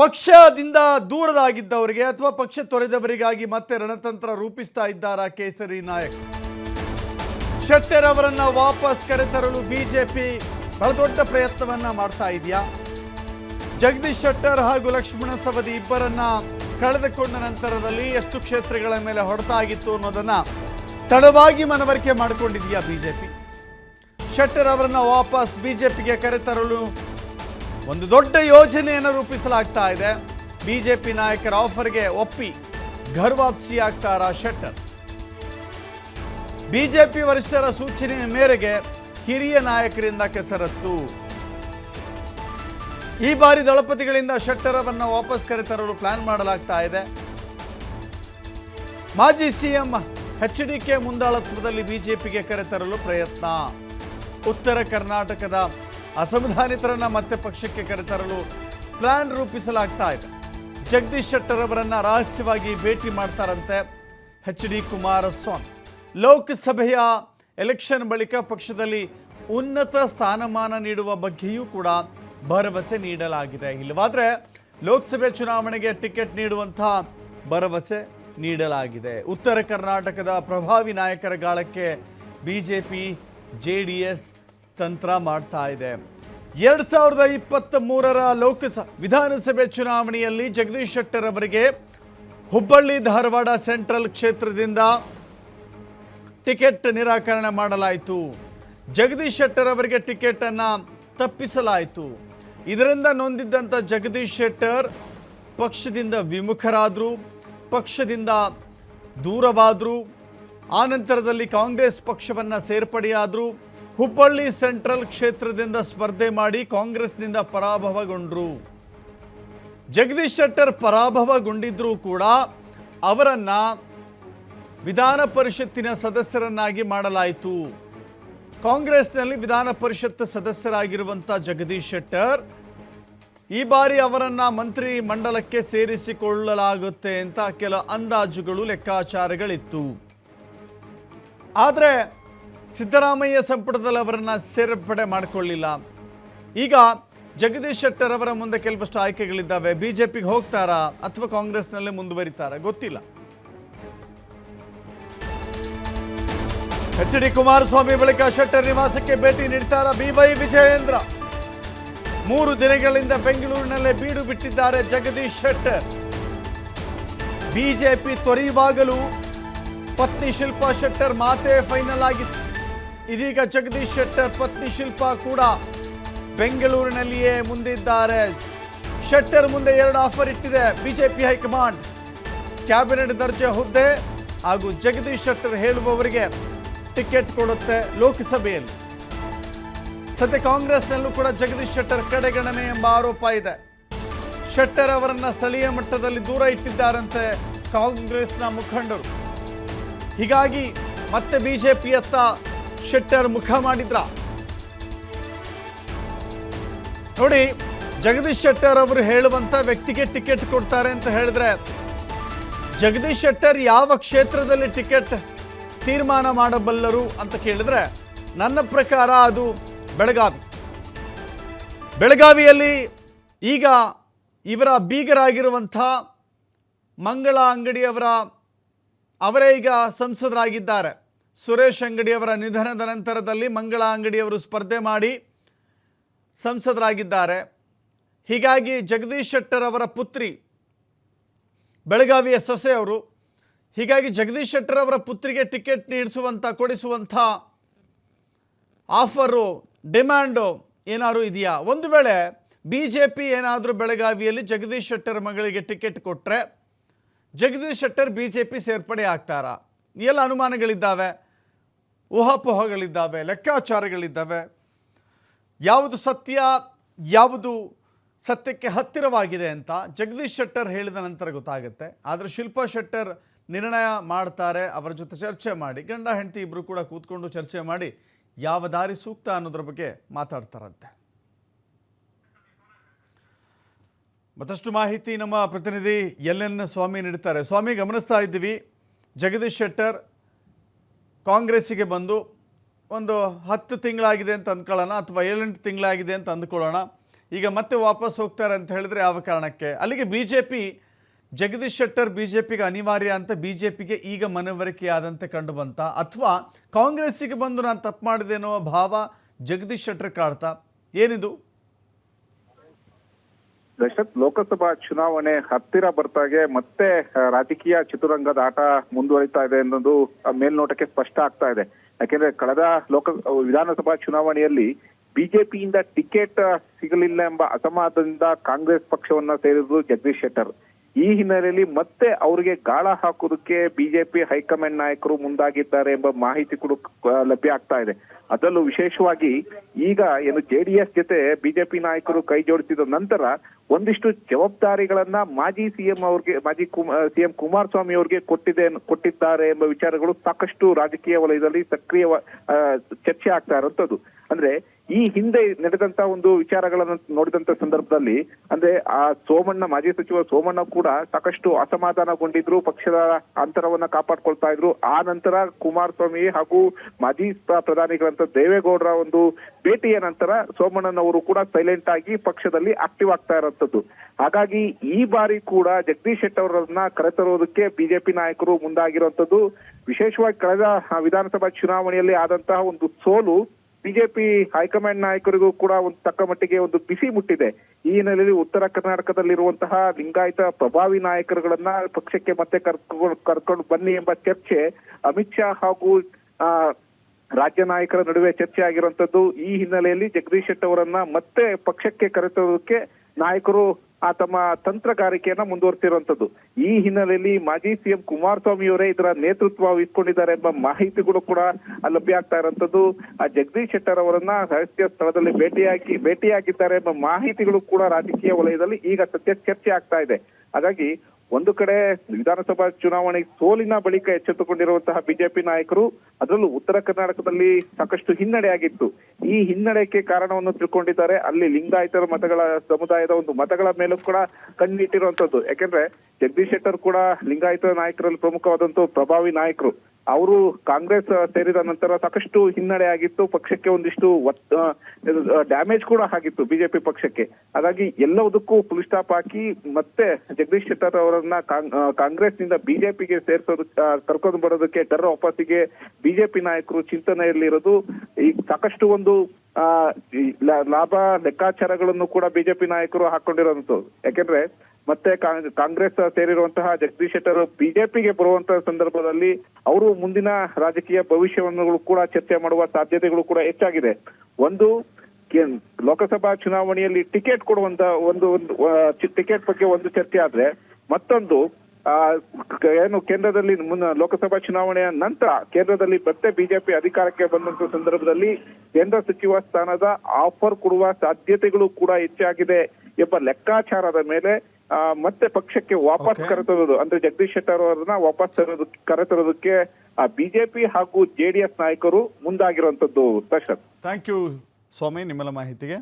ಪಕ್ಷದಿಂದ ದೂರದಾಗಿದ್ದವರಿಗೆ ಅಥವಾ ಪಕ್ಷ ತೊರೆದವರಿಗಾಗಿ ಮತ್ತೆ ರಣತಂತ್ರ ರೂಪಿಸ್ತಾ ಇದ್ದಾರಾ ಕೇಸರಿ ನಾಯಕ್? ಶೆಟ್ಟರ್ ಅವರನ್ನ ವಾಪಸ್ ಕರೆತರಲು ಬಿಜೆಪಿ ಬಹಳ ದೊಡ್ಡ ಪ್ರಯತ್ನವನ್ನ ಮಾಡ್ತಾ ಇದೆಯಾ? ಜಗದೀಶ್ ಶೆಟ್ಟರ್ ಹಾಗೂ ಲಕ್ಷ್ಮಣ ಸವದಿ ಇಬ್ಬರನ್ನ ಕಳೆದುಕೊಂಡ ನಂತರದಲ್ಲಿ ಎಷ್ಟು ಕ್ಷೇತ್ರಗಳ ಮೇಲೆ ಹೊಡೆತ ಆಗಿತ್ತು ಅನ್ನೋದನ್ನ ತಡವಾಗಿ ಮನವರಿಕೆ ಮಾಡಿಕೊಂಡಿದೆಯಾ ಬಿಜೆಪಿ? ಶೆಟ್ಟರ್ ಅವರನ್ನ ವಾಪಸ್ ಬಿಜೆಪಿಗೆ ಕರೆತರಲು ಒಂದು ದೊಡ್ಡ ಯೋಜನೆಯನ್ನು ರೂಪಿಸಲಾಗ್ತಾ ಇದೆ. ಬಿಜೆಪಿ ನಾಯಕರ ಆಫರ್ಗೆ ಒಪ್ಪಿ ಘರ್ ವಾಪಸಿ ಆಗ್ತಾರ ಶೆಟ್ಟರ್. ಬಿಜೆಪಿ ವರಿಷ್ಠರ ಸೂಚನೆಯ ಮೇರೆಗೆ ಹಿರಿಯ ನಾಯಕರಿಂದ ಕೆಸರತ್ತು. ಈ ಬಾರಿ ದಳಪತಿಗಳಿಂದ ಶೆಟ್ಟರ್ ಅವರನ್ನ ವಾಪಸ್ ಕರೆತರಲು ಪ್ಲಾನ್ ಮಾಡಲಾಗ್ತಾ ಇದೆ. ಮಾಜಿ ಸಿಎಂ ಎಚ್ ಡಿ ಕೆ ಮುಂದಾಳತ್ವದಲ್ಲಿ ಬಿಜೆಪಿಗೆ ಕರೆತರಲು ಪ್ರಯತ್ನ. ಉತ್ತರ ಕರ್ನಾಟಕದ ಅಸಂವಿಧಾನಿತರನ್ನ ಮತ್ತೆ ಪಕ್ಷಕ್ಕೆ ಕರೆತರಲು ಪ್ಲಾನ್ ರೂಪಿಸಲಾಗ್ತಾ ಇದೆ. ಜಗದೀಶ್ ಶೆಟ್ಟರ್ ಅವರನ್ನ ರಹಸ್ಯವಾಗಿ ಭೇಟಿ ಮಾಡ್ತಾರಂತೆ ಎಚ್ ಡಿ ಕುಮಾರಸ್ವಾಮಿ. ಲೋಕಸಭೆಯ ಎಲೆಕ್ಷನ್ ಬಳಿಕ ಪಕ್ಷದಲ್ಲಿ ಉನ್ನತ ಸ್ಥಾನಮಾನ ನೀಡುವ ಬಗ್ಗೆಯೂ ಕೂಡ ಭರವಸೆ ನೀಡಲಾಗಿದೆ. ಇಲ್ಲವಾದ್ರೆ ಲೋಕಸಭೆ ಚುನಾವಣೆಗೆ ಟಿಕೆಟ್ ನೀಡುವಂತಹ ಭರವಸೆ ನೀಡಲಾಗಿದೆ. ಉತ್ತರ ಕರ್ನಾಟಕದ ಪ್ರಭಾವಿ ನಾಯಕರ ಗಾಳಕ್ಕೆ ಬಿಜೆಪಿ, ಜೆ ಡಿ ಎಸ್ ತಂತ್ರ ಮಾಡ್ತಾ ಇದೆ. ಎರಡು ಸಾವಿರದ ಇಪ್ಪತ್ತ್ ಮೂರರ ಲೋಕಸ, ವಿಧಾನಸಭೆ ಚುನಾವಣೆಯಲ್ಲಿ ಜಗದೀಶ್ ಶೆಟ್ಟರ್ ಅವರಿಗೆ ಹುಬ್ಬಳ್ಳಿ ಧಾರವಾಡ ಸೆಂಟ್ರಲ್ ಕ್ಷೇತ್ರದಿಂದ ಟಿಕೆಟ್ ನಿರಾಕರಣೆ ಮಾಡಲಾಯಿತು. ಜಗದೀಶ್ ಶೆಟ್ಟರ್ ಅವರಿಗೆ ಟಿಕೆಟ್ ಅನ್ನ ತಪ್ಪಿಸಲಾಯಿತು. ಇದರಿಂದ ನೊಂದಿದ್ದಂಥ ಜಗದೀಶ್ ಶೆಟ್ಟರ್ ಪಕ್ಷದಿಂದ ವಿಮುಖರಾದರು, ಪಕ್ಷದಿಂದ ದೂರವಾದರು ಆನಂತರದಲ್ಲಿ ಕಾಂಗ್ರೆಸ್ ಪಕ್ಷವನ್ನು ಸೇರ್ಪಡೆಯಾದರು ಹುಬ್ಬಳ್ಳಿ ಸೆಂಟ್ರಲ್ ಕ್ಷೇತ್ರದಿಂದ ಸ್ಪರ್ಧೆ ಮಾಡಿ ಕಾಂಗ್ರೆಸ್ನಿಂದ ಪರಾಭವಗೊಂಡರು. ಜಗದೀಶ್ ಶೆಟ್ಟರ್ ಪರಾಭವಗೊಂಡಿದ್ರೂ ಕೂಡ ಅವರನ್ನ ವಿಧಾನ ಪರಿಷತ್ತಿನ ಸದಸ್ಯರನ್ನಾಗಿ ಮಾಡಲಾಯಿತು. ಕಾಂಗ್ರೆಸ್ನಲ್ಲಿ ವಿಧಾನ ಪರಿಷತ್ ಸದಸ್ಯರಾಗಿರುವಂಥ ಜಗದೀಶ್ ಶೆಟ್ಟರ್ ಈ ಬಾರಿ ಅವರನ್ನು ಮಂತ್ರಿ ಮಂಡಲಕ್ಕೆ ಸೇರಿಸಿಕೊಳ್ಳಲಾಗುತ್ತೆ ಅಂತ ಕೆಲ ಅಂದಾಜುಗಳು, ಲೆಕ್ಕಾಚಾರಗಳಿತ್ತು. ಆದರೆ ಸಿದ್ದರಾಮಯ್ಯ ಸಂಪುಟದಲ್ಲಿ ಅವರನ್ನು ಸೇರ್ಪಡೆ ಮಾಡಿಕೊಳ್ಳಿಲ್ಲ. ಈಗ ಜಗದೀಶ್ ಶೆಟ್ಟರ್ ಅವರ ಮುಂದೆ ಕೆಲವಷ್ಟು ಆಯ್ಕೆಗಳಿದ್ದಾವೆ. ಬಿಜೆಪಿಗೆ ಹೋಗ್ತಾರಾ ಅಥವಾ ಕಾಂಗ್ರೆಸ್ನಲ್ಲೇ ಮುಂದುವರಿತಾರಾ? ಗೊತ್ತಿಲ್ಲ. ಎಚ್ ಡಿ ಕುಮಾರಸ್ವಾಮಿ ಬಳಿಕ ಶೆಟ್ಟರ್ ನಿವಾಸಕ್ಕೆ ಭೇಟಿ ನೀಡ್ತಾರ ಬಿವೈ ವಿಜಯೇಂದ್ರ? ಮೂರು ದಿನಗಳಿಂದ ಬೆಂಗಳೂರಿನಲ್ಲೇ ಬೀಡು ಬಿಟ್ಟಿದ್ದಾರೆ ಜಗದೀಶ್ ಶೆಟ್ಟರ್. ಬಿಜೆಪಿ ತೊರೆಯುವಾಗಲೂ ಪತ್ನಿ ಶಿಲ್ಪಾ ಶೆಟ್ಟರ್ ಮಾತೇ ಫೈನಲ್ ಆಗಿತ್ತು. ಇದೀಗ ಜಗದೀಶ್ ಶೆಟ್ಟರ್ ಪತ್ನಿ ಶಿಲ್ಪಾ ಕೂಡ ಬೆಂಗಳೂರಿನಲ್ಲಿಯೇ ಮುಂದಿದ್ದಾರೆ. ಶೆಟ್ಟರ್ ಮುಂದೆ ಎರಡು ಆಫರ್ ಇಟ್ಟಿದೆ ಬಿಜೆಪಿ ಹೈಕಮಾಂಡ್. ಕ್ಯಾಬಿನೆಟ್ ದರ್ಜೆ ಹುದ್ದೆ ಹಾಗೂ ಜಗದೀಶ್ ಶೆಟ್ಟರ್ ಹೇಳುವವರಿಗೆ ಟಿಕೆಟ್ ಕೊಡುತ್ತೆ ಲೋಕಸಭೆಯಲ್ಲಿ. ಸದ್ಯ ಕಾಂಗ್ರೆಸ್ನಲ್ಲೂ ಕೂಡ ಜಗದೀಶ್ ಶೆಟ್ಟರ್ ಕಡೆಗಣನೆ ಎಂಬ ಆರೋಪ ಇದೆ. ಶೆಟ್ಟರ್ ಅವರನ್ನ ಸ್ಥಳೀಯ ಮಟ್ಟದಲ್ಲಿ ದೂರ ಇಟ್ಟಿದ್ದಾರಂತೆ ಕಾಂಗ್ರೆಸ್ನ ಮುಖಂಡರು. ಹೀಗಾಗಿ ಮತ್ತೆ ಬಿಜೆಪಿಯತ್ತ ಶೆಟ್ಟರ್ ಮುಖ ಮಾಡಿದ್ರ. ನೋಡಿ, ಜಗದೀಶ್ ಶೆಟ್ಟರ್ ಅವರು ಹೇಳುವಂತ ವ್ಯಕ್ತಿಗೆ ಟಿಕೆಟ್ ಕೊಡ್ತಾರೆ ಅಂತ ಹೇಳಿದ್ರೆ, ಜಗದೀಶ್ ಶೆಟ್ಟರ್ ಯಾವ ಕ್ಷೇತ್ರದಲ್ಲಿ ಟಿಕೆಟ್ ತೀರ್ಮಾನ ಮಾಡಬಲ್ಲರು ಅಂತ ಕೇಳಿದ್ರೆ, ನನ್ನ ಪ್ರಕಾರ ಅದು ಬೆಳಗಾವಿ. ಬೆಳಗಾವಿಯಲ್ಲಿ ಈಗ ಇವರ ಬೀಗರಾಗಿರುವಂಥ ಮಂಗಳ ಅಂಗಡಿಯವರ, ಅವರೇ ಈಗ ಸಂಸದರಾಗಿದ್ದಾರೆ. ಸುರೇಶ್ ಅಂಗಡಿಯವರ ನಿಧನದ ನಂತರದಲ್ಲಿ ಮಂಗಳ ಅಂಗಡಿಯವರು ಸ್ಪರ್ಧೆ ಮಾಡಿ ಸಂಸದರಾಗಿದ್ದಾರೆ. ಹೀಗಾಗಿ ಜಗದೀಶ್ ಶೆಟ್ಟರ್ ಅವರ ಪುತ್ರಿ ಬೆಳಗಾವಿಯ ಸೊಸೆಯವರು ಹೀಗಾಗಿ ಜಗದೀಶ್ ಶೆಟ್ಟರ್ ಅವರ ಪುತ್ರಿಗೆ ಟಿಕೆಟ್ ನೀಡಿಸುವಂಥ ಕೊಡಿಸುವಂಥ ಆಫರು, ಡಿಮ್ಯಾಂಡು ಏನಾದರೂ ಇದೆಯಾ? ಒಂದು ವೇಳೆ ಬಿ ಜೆ ಪಿ ಏನಾದರೂ ಬೆಳಗಾವಿಯಲ್ಲಿ ಜಗದೀಶ್ ಶೆಟ್ಟರ್ ಮಗಳಿಗೆ ಟಿಕೆಟ್ ಕೊಟ್ಟರೆ Jagadish Shettar B J P ಸೇರ್ಪಡೆ ಆಗ್ತಾರಾ? ಎಲ್ಲ ಅನುಮಾನಗಳಿದ್ದಾವೆ, ಊಹಾಪೋಹಗಳಿದ್ದಾವೆ, ಲೆಕ್ಕಾಚಾರಗಳಿದ್ದಾವೆ. ಯಾವುದು ಸತ್ಯ, ಯಾವುದು ಸತ್ಯಕ್ಕೆ ಹತ್ತಿರವಾಗಿದೆ ಅಂತ ಜಗದೀಶ್ ಶೆಟ್ಟರ್ ಹೇಳಿದ ನಂತರ ಗೊತ್ತಾಗುತ್ತೆ. ಆದರೆ ಶಿಲ್ಪಾ ಶೆಟ್ಟರ್ ನಿರ್ಣಯ ಮಾಡ್ತಾರೆ, ಅವರ ಜೊತೆ ಚರ್ಚೆ ಮಾಡಿ, ಗಂಡ, ಹೆಂಡತಿ ಇಬ್ಬರು ಕೂಡ ಕೂತ್ಕೊಂಡು ಚರ್ಚೆ ಮಾಡಿ ಯಾವ ದಾರಿ ಸೂಕ್ತ ಅನ್ನೋದ್ರ ಬಗ್ಗೆ ಮಾತಾಡ್ತಾರಂತೆ. ಮತ್ತಷ್ಟು ಮಾಹಿತಿ ನಮ್ಮ ಪ್ರತಿನಿಧಿ ಎಲ್ ಎನ್ ಸ್ವಾಮಿ ನೀಡ್ತಾರೆ ಸ್ವಾಮಿ, ಗಮನಿಸ್ತಾ ಇದ್ದೀವಿ. ಜಗದೀಶ್ ಶೆಟ್ಟರ್ ಕಾಂಗ್ರೆಸ್ಸಿಗೆ ಬಂದು ಒಂದು ಹತ್ತು ತಿಂಗಳಾಗಿದೆ ಅಂತ ಅಂದ್ಕೊಳ್ಳೋಣ ಅಥವಾ ಏಳೆಂಟು ತಿಂಗಳಾಗಿದೆ ಅಂತ ಅಂದ್ಕೊಳ್ಳೋಣ. ಈಗ ಮತ್ತೆ ವಾಪಸ್ ಹೋಗ್ತಾರೆ ಅಂತ ಹೇಳಿದ್ರೆ ಯಾವ ಕಾರಣಕ್ಕೆ? ಅಲ್ಲಿಗೆ B J P Jagadish Shettar B J ಪಿಗೆ ಅನಿವಾರ್ಯ ಅಂತ ಬಿ ಜೆ ಪಿಗೆ ಈಗ ಮನವರಿಕೆಯಾದಂತೆ ಕಂಡು ಬಂತ? ಅಥವಾ ಕಾಂಗ್ರೆಸ್ಸಿಗೆ ಬಂದು ನಾನು ತಪ್ಪು ಮಾಡಿದೆ ಅನ್ನೋ ಭಾವ ಜಗದೀಶ್ ಶೆಟ್ಟರ್ ಕಾಡ್ತಾ? ಏನಿದು? ದಶರಥ್ ಲೋಕಸಭಾ ಚುನಾವಣೆ ಹತ್ತಿರ ಬರ್ತಾಗೆ ಮತ್ತೆ ರಾಜಕೀಯ ಚತುರಂಗದ ಆಟ ಮುಂದುವರಿತಾ ಇದೆ ಆ, ಮೇಲ್ನೋಟಕ್ಕೆ ಸ್ಪಷ್ಟ ಆಗ್ತಾ ಇದೆ. ಯಾಕೆಂದ್ರೆ ಕಳೆದ ಲೋಕ ವಿಧಾನಸಭಾ ಚುನಾವಣೆಯಲ್ಲಿ ಬಿಜೆಪಿಯಿಂದ ಟಿಕೆಟ್ ಸಿಗಲಿಲ್ಲ ಎಂಬ ಅಸಮಾಧಾನದಿಂದ ಕಾಂಗ್ರೆಸ್ ಪಕ್ಷವನ್ನ ಸೇರಿದ್ರು ಜಗದೀಶ್ ಶೆಟ್ಟರ್. ಈ ಹಿನ್ನೆಲೆಯಲ್ಲಿ ಮತ್ತೆ ಅವರಿಗೆ ಗಾಳ ಹಾಕೋದಕ್ಕೆ ಬಿಜೆಪಿ ಹೈಕಮಾಂಡ್ ನಾಯಕರು ಮುಂದಾಗಿದ್ದಾರೆ ಎಂಬ ಮಾಹಿತಿ ಕೂಡ ಲಭ್ಯ ಆಗ್ತಾ ಇದೆ. ಅದರಲ್ಲೂ ವಿಶೇಷವಾಗಿ ಈಗ ಏನು ಜೆಡಿಎಸ್ ಜೊತೆ ಬಿಜೆಪಿ ನಾಯಕರು ಕೈ ಜೋಡಿಸಿದ ನಂತರ ಒಂದಿಷ್ಟು ಜವಾಬ್ದಾರಿಗಳನ್ನ ಮಾಜಿ ಸಿಎಂ ಅವ್ರಿಗೆ, ಮಾಜಿ ಸಿಎಂ ಕುಮಾರಸ್ವಾಮಿ ಅವರಿಗೆ ಕೊಟ್ಟಿದೆ ಕೊಟ್ಟಿದ್ದಾರೆ ಎಂಬ ವಿಚಾರಗಳು ಸಾಕಷ್ಟು ರಾಜಕೀಯ ವಲಯದಲ್ಲಿ ಸಕ್ರಿಯ ಚರ್ಚೆ ಆಗ್ತಾ ಇರುವಂತದ್ದು. ಅಂದ್ರೆ ಈ ಹಿಂದೆ ನಡೆದಂತ ಒಂದು ವಿಚಾರಗಳನ್ನು ನೋಡಿದಂತ ಸಂದರ್ಭದಲ್ಲಿ, ಅಂದ್ರೆ ಆ ಸೋಮಣ್ಣ, ಮಾಜಿ ಸಚಿವ ಸೋಮಣ್ಣ ಕೂಡ ಸಾಕಷ್ಟು ಅಸಮಾಧಾನಗೊಂಡಿದ್ರು, ಪಕ್ಷದ ಅಂತರವನ್ನ ಕಾಪಾಡ್ಕೊಳ್ತಾ ಇದ್ರು. ಆ ನಂತರ ಕುಮಾರಸ್ವಾಮಿ ಹಾಗೂ ಮಾಜಿ ಪ್ರ- ಪ್ರಧಾನಿಗಳಂತ ದೇವೇಗೌಡರ ಒಂದು ಭೇಟಿಯ ನಂತರ ಸೋಮಣ್ಣನವರು ಕೂಡ ಸೈಲೆಂಟ್ ಆಗಿ ಪಕ್ಷದಲ್ಲಿ ಆಕ್ಟಿವ್ ಆಗ್ತಾ ಇರೋಂಥದ್ದು ಹಾಗಾಗಿ ಈ ಬಾರಿ ಕೂಡ ಜಗದೀಶ್ ಶೆಟ್ಟರ್ ಅವರನ್ನ ಕರೆತರುವುದಕ್ಕೆ ಬಿಜೆಪಿ ನಾಯಕರು ಮುಂದಾಗಿರುವಂತದ್ದು, ವಿಶೇಷವಾಗಿ ಕಳೆದ ವಿಧಾನಸಭಾ ಚುನಾವಣೆಯಲ್ಲಿ ಆದಂತಹ ಒಂದು ಸೋಲು ಬಿಜೆಪಿ ಹೈಕಮಾಂಡ್ ನಾಯಕರಿಗೂ ಕೂಡ ಒಂದು ತಕ್ಕ ಮಟ್ಟಿಗೆ ಒಂದು ಬಿಸಿ ಮುಟ್ಟಿದೆ. ಈ ಹಿನ್ನೆಲೆಯಲ್ಲಿ ಉತ್ತರ ಕರ್ನಾಟಕದಲ್ಲಿರುವಂತಹ ಲಿಂಗಾಯತ ಪ್ರಭಾವಿ ನಾಯಕರುಗಳನ್ನ ಪಕ್ಷಕ್ಕೆ ಮತ್ತೆ ಕರ್ಕೊಂಡು ಕರ್ಕೊಂಡು ಬನ್ನಿ ಎಂಬ ಚರ್ಚೆ ಅಮಿತ್ ಶಾ ಹಾಗೂ ಆ, ರಾಜ್ಯ ನಾಯಕರ ನಡುವೆ ಚರ್ಚೆ ಆಗಿರುವಂತದ್ದು. ಈ ಹಿನ್ನೆಲೆಯಲ್ಲಿ ಜಗದೀಶ್ ಶೆಟ್ಟರ್ ಅವರನ್ನ ಮತ್ತೆ ಪಕ್ಷಕ್ಕೆ ಕರೆತರೋದಕ್ಕೆ ನಾಯಕರು ಆ ತಮ್ಮ ತಂತ್ರಗಾರಿಕೆಯನ್ನ ಮುಂದುವರಿಸಿರುವಂತದ್ದು. ಈ ಹಿನ್ನೆಲೆಯಲ್ಲಿ ಮಾಜಿ ಸಿಎಂ ಕುಮಾರಸ್ವಾಮಿ ಅವರೇ ಇದರ ನೇತೃತ್ವ ವಹಿಸಿಕೊಂಡಿದ್ದಾರೆ ಎಂಬ ಮಾಹಿತಿಗಳು ಕೂಡ ಲಭ್ಯ ಆಗ್ತಾ ಇರುವಂತದ್ದು. ಆ ಜಗದೀಶ್ ಶೆಟ್ಟರ್ ಅವರನ್ನ ರಹಸ್ಯ ಸ್ಥಳದಲ್ಲಿ ಭೇಟಿಯಾಗಿ, ಭೇಟಿಯಾಗಿದ್ದಾರೆ ಎಂಬ ಮಾಹಿತಿಗಳು ಕೂಡ ರಾಜಕೀಯ ವಲಯದಲ್ಲಿ ಈಗ ಸದ್ಯ ಚರ್ಚೆ ಆಗ್ತಾ ಇದೆ. ಹಾಗಾಗಿ ಒಂದು ಕಡೆ ವಿಧಾನಸಭಾ ಚುನಾವಣೆ ಸೋಲಿನ ಬಳಿಕ ಎಚ್ಚೆತ್ತುಕೊಂಡಿರುವಂತಹ ಬಿಜೆಪಿ ನಾಯಕರು, ಅದರಲ್ಲೂ ಉತ್ತರ ಕರ್ನಾಟಕದಲ್ಲಿ ಸಾಕಷ್ಟು ಹಿನ್ನಡೆ ಆಗಿತ್ತು ಈ ಹಿನ್ನಡೆಗೆ ಕಾರಣವನ್ನು ತಿಳ್ಕೊಂಡಿದ್ದಾರೆ. ಅಲ್ಲಿ ಲಿಂಗಾಯತರ ಮತಗಳ ಸಮುದಾಯದ ಒಂದು ಮತಗಳ ಮೇಲೂ ಕೂಡ ಕಣ್ಣಿಟ್ಟಿರುವಂತದ್ದು. ಯಾಕೆಂದ್ರೆ ಜಗದೀಶ್ ಶೆಟ್ಟರ್ ಕೂಡ ಲಿಂಗಾಯತ ನಾಯಕರಲ್ಲಿ ಪ್ರಮುಖವಾದಂತಹ ಪ್ರಭಾವಿ ನಾಯಕರು. ಅವರು ಕಾಂಗ್ರೆಸ್ ಸೇರಿದ ನಂತರ ಸಾಕಷ್ಟು ಹಿನ್ನಡೆ ಆಗಿತ್ತು ಪಕ್ಷಕ್ಕೆ ಒಂದಿಷ್ಟು ಡ್ಯಾಮೇಜ್ ಕೂಡ ಆಗಿತ್ತು ಬಿಜೆಪಿ ಪಕ್ಷಕ್ಕೆ. ಹಾಗಾಗಿ ಎಲ್ಲವುದಕ್ಕೂ ಫುಲ್ ಸ್ಟಾಪ್ ಹಾಕಿ ಮತ್ತೆ ಜಗದೀಶ್ ಶೆಟ್ಟರ್ ಅವರನ್ನ ಕಾಂಗ್- ನಿಂದ ಕಾಂಗ್ರೆಸ್ನಿಂದ ಬಿಜೆಪಿಗೆ ಸೇರ್ಸೋದು ಕರ್ಕೊಂಡು ಬರೋದಕ್ಕೆ, ಟರ್ರ ವಾಪಸ್ಸಿಗೆ ಬಿಜೆಪಿ ನಾಯಕರು ಚಿಂತನೆಯಲ್ಲಿರೋದು ಈ ಸಾಕಷ್ಟು ಒಂದು ಲಾಭ ಲೆಕ್ಕಾಚಾರಗಳನ್ನು ಕೂಡ ಬಿಜೆಪಿ ನಾಯಕರು ಹಾಕೊಂಡಿರೋದು ಯಾಕೆಂದ್ರೆ, ಮತ್ತೆ ಕಾಂಗ್- ಕಾಂಗ್ರೆಸ್ ಸೇರಿರುವಂತಹ ಜಗದೀಶ್ ಶೆಟ್ಟರ್ ಬಿಜೆಪಿಗೆ ಬರುವಂತಹ ಸಂದರ್ಭದಲ್ಲಿ ಅವರು ಮುಂದಿನ ರಾಜಕೀಯ ಭವಿಷ್ಯವನ್ನು ಕೂಡ ಚರ್ಚೆ ಮಾಡುವ ಸಾಧ್ಯತೆಗಳು ಕೂಡ ಹೆಚ್ಚಾಗಿದೆ. ಒಂದು ಲೋಕಸಭಾ ಚುನಾವಣೆಯಲ್ಲಿ ಟಿಕೆಟ್ ಕೊಡುವಂತ ಒಂದು ಟಿಕೆಟ್ ಬಗ್ಗೆ ಒಂದು ಚರ್ಚೆ ಆದ್ರೆ ಮತ್ತೊಂದು ಆ, ಏನು ಕೇಂದ್ರದಲ್ಲಿ ಮುನ್ನ ಲೋಕಸಭಾ ಚುನಾವಣೆಯ ನಂತರ ಕೇಂದ್ರದಲ್ಲಿ ಮತ್ತೆ ಬಿಜೆಪಿ ಅಧಿಕಾರಕ್ಕೆ ಬಂದಂತ ಸಂದರ್ಭದಲ್ಲಿ ಕೇಂದ್ರ ಸಚಿವ ಸ್ಥಾನದ ಆಫರ್ ಕೊಡುವ ಸಾಧ್ಯತೆಗಳು ಕೂಡ ಹೆಚ್ಚಾಗಿದೆ ಎಂಬ ಲೆಕ್ಕಾಚಾರದ ಮೇಲೆ ಮತ್ತೆ ಪಕ್ಷಕ್ಕೆ ವಾಪಸ್. ಕರೆತರೋದು ಅಂದ್ರೆ ಜಗದೀಶ್ ಶೆಟ್ಟರ್ ಅವರನ್ನ ವಾಪಸ್ ತರೋದು ಕರೆತರೋದಕ್ಕೆ ಆ ಬಿಜೆಪಿ ಹಾಗೂ ಜೆಡಿಎಸ್ ನಾಯಕರು ಮುಂದಾಗಿರುವಂತದ್ದು ದರ್ಶನ್ ಥ್ಯಾಂಕ್ ಯು ಸ್ವಾಮಿ ನಿಮ್ಮೆಲ್ಲ ಮಾಹಿತಿಗೆ